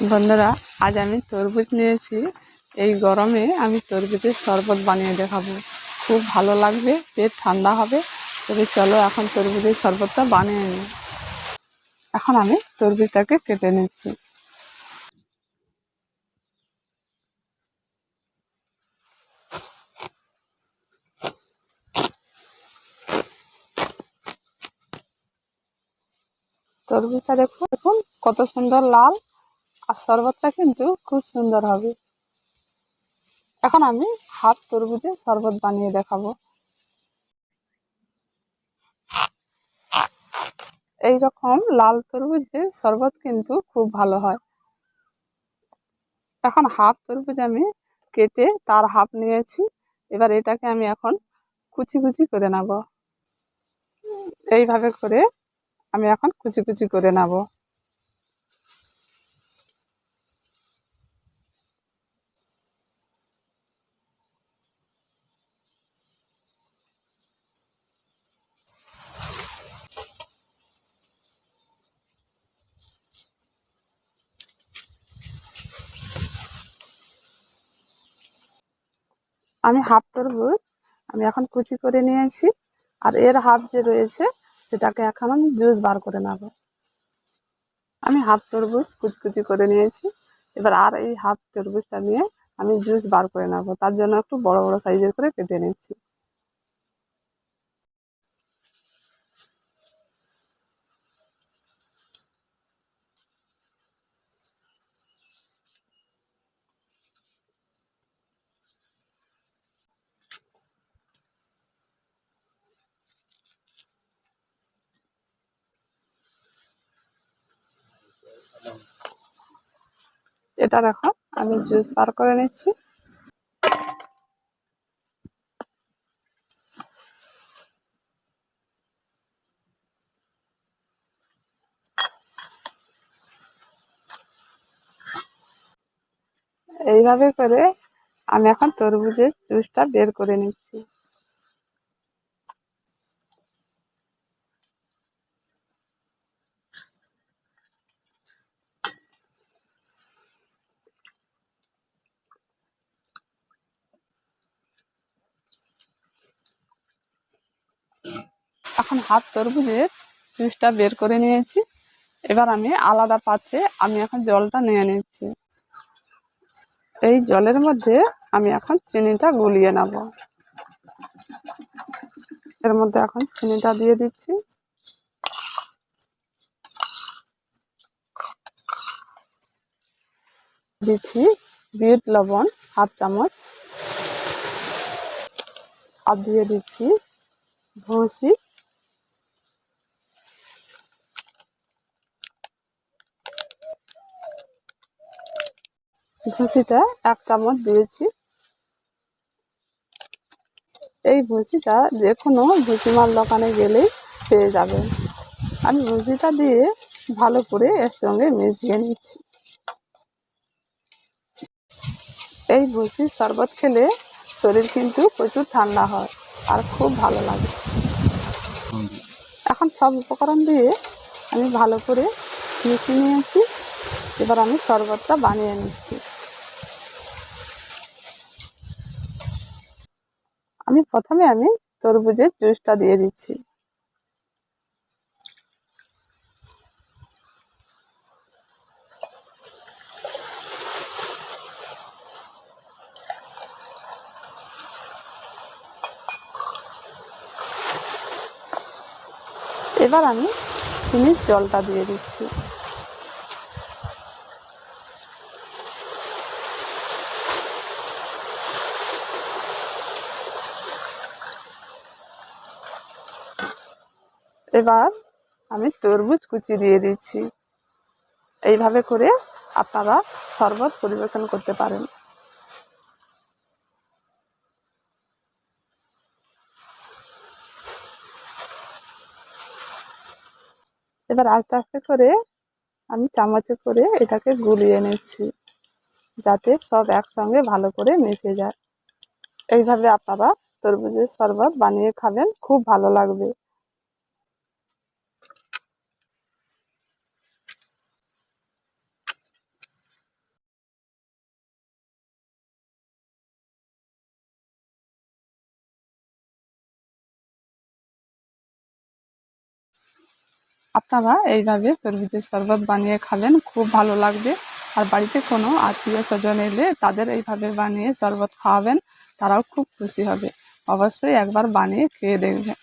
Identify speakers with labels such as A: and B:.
A: বন্ধুরা, আজ আমি তরমুজ নিয়েছি। এই গরমে আমি তরমুজের শরবত বানিয়ে দেখাবো। খুব ভালো লাগবে, পেট ঠান্ডা হবে। তবে চলো এখন তরমুজের শরবতটা বানিয়ে নিই। এখন আমি তরমুজটাকে কেটে নিচ্ছি। তরমুজটা দেখুন দেখুন, কত সুন্দর লাল। আর শরবতটা কিন্তু খুব সুন্দর হবে। এখন আমি হাফ তরমুজে শরবত বানিয়ে দেখাবো। এই রকম লাল তরমুজের শরবত কিন্তু খুব ভালো হয়। এখন হাফ তরমুজ আমি কেটে তার হাফ নিয়েছি। এবার এটাকে আমি এখন কুচি কুচি করে নেব। এইভাবে করে আমি এখন কুচি কুচি করে নেব। আমি হাফ তরমুজ আমি এখন কুচি করে নিয়েছি আর এর হাফ যে রয়েছে সেটাকে এখন আমি জুস বার করে নেব। আমি হাফ তরমুজ কুচি কুচি করে নিয়েছি। এবার আর এই হাফ তরমুজটা নিয়ে আমি জুস বার করে নেব। তার জন্য একটু বড় বড় সাইজের করে কেটে নিচ্ছি। এটা দেখো, আমি জুস বার করে নিচ্ছি। এইভাবে করে আমি এখন তরমুজের জুসটা বের করে নিচ্ছি। এখন হাফ তরমুজের জুসটা বের করে নিয়েছি। এবার আমি আলাদা পাত্রে আমি এখন জলটা নিয়ে নিচ্ছি। এই জলের মধ্যে আমি এখন চিনিটা গুলিয়ে নেব। এর মধ্যে এখন চিনিটা দিয়ে দিচ্ছি। দিচ্ছি বিট, লবণ, হাফ চামচ। আর দিয়ে দিচ্ছি ভুসি। ভুসিটা এক চামচ দিয়েছি। এই ভুসিটা যে কোনো ভুসিমার দোকানে গেলেই পেয়ে যাবেন। আমি ভুসিটা দিয়ে ভালো করে এর সঙ্গে মিশিয়ে নিচ্ছি। এই ভুসির শরবত খেলে শরীর কিন্তু প্রচুর ঠান্ডা হয় আর খুব ভালো লাগে। এখন সব উপকরণ দিয়ে আমি ভালো করে মিশিয়ে নিয়েছি। এবার আমি শরবতটা বানিয়ে নিচ্ছি। আমি প্রথমে আমি তরমুজের জুসটা দিয়ে দিচ্ছি। এবার আমি চিনির জলটা দিয়ে দিচ্ছি। এবার আমি তরমুজ কুচি দিয়ে দিচ্ছি। এইভাবে করে আপনারা শরবত পরিবেশন করতে পারেন। এবার আস্তে আস্তে করে আমি চামচে করে এটাকে গুলিয়ে নিচ্ছি, যাতে সব একসঙ্গে ভালো করে মিশে যায়। এইভাবে আপনারা তরমুজের শরবত বানিয়ে খাবেন, খুব ভালো লাগবে। আপনারা এইভাবে তরমুজের শরবত বানিয়ে খাবেন, খুব ভালো লাগবে। আর বাড়িতে কোনো আত্মীয় স্বজন এলে তাদের এইভাবে বানিয়ে শরবত খাওয়াবেন, তারাও খুব খুশি হবে। অবশ্যই একবার বানিয়ে খেয়ে দেখবেন।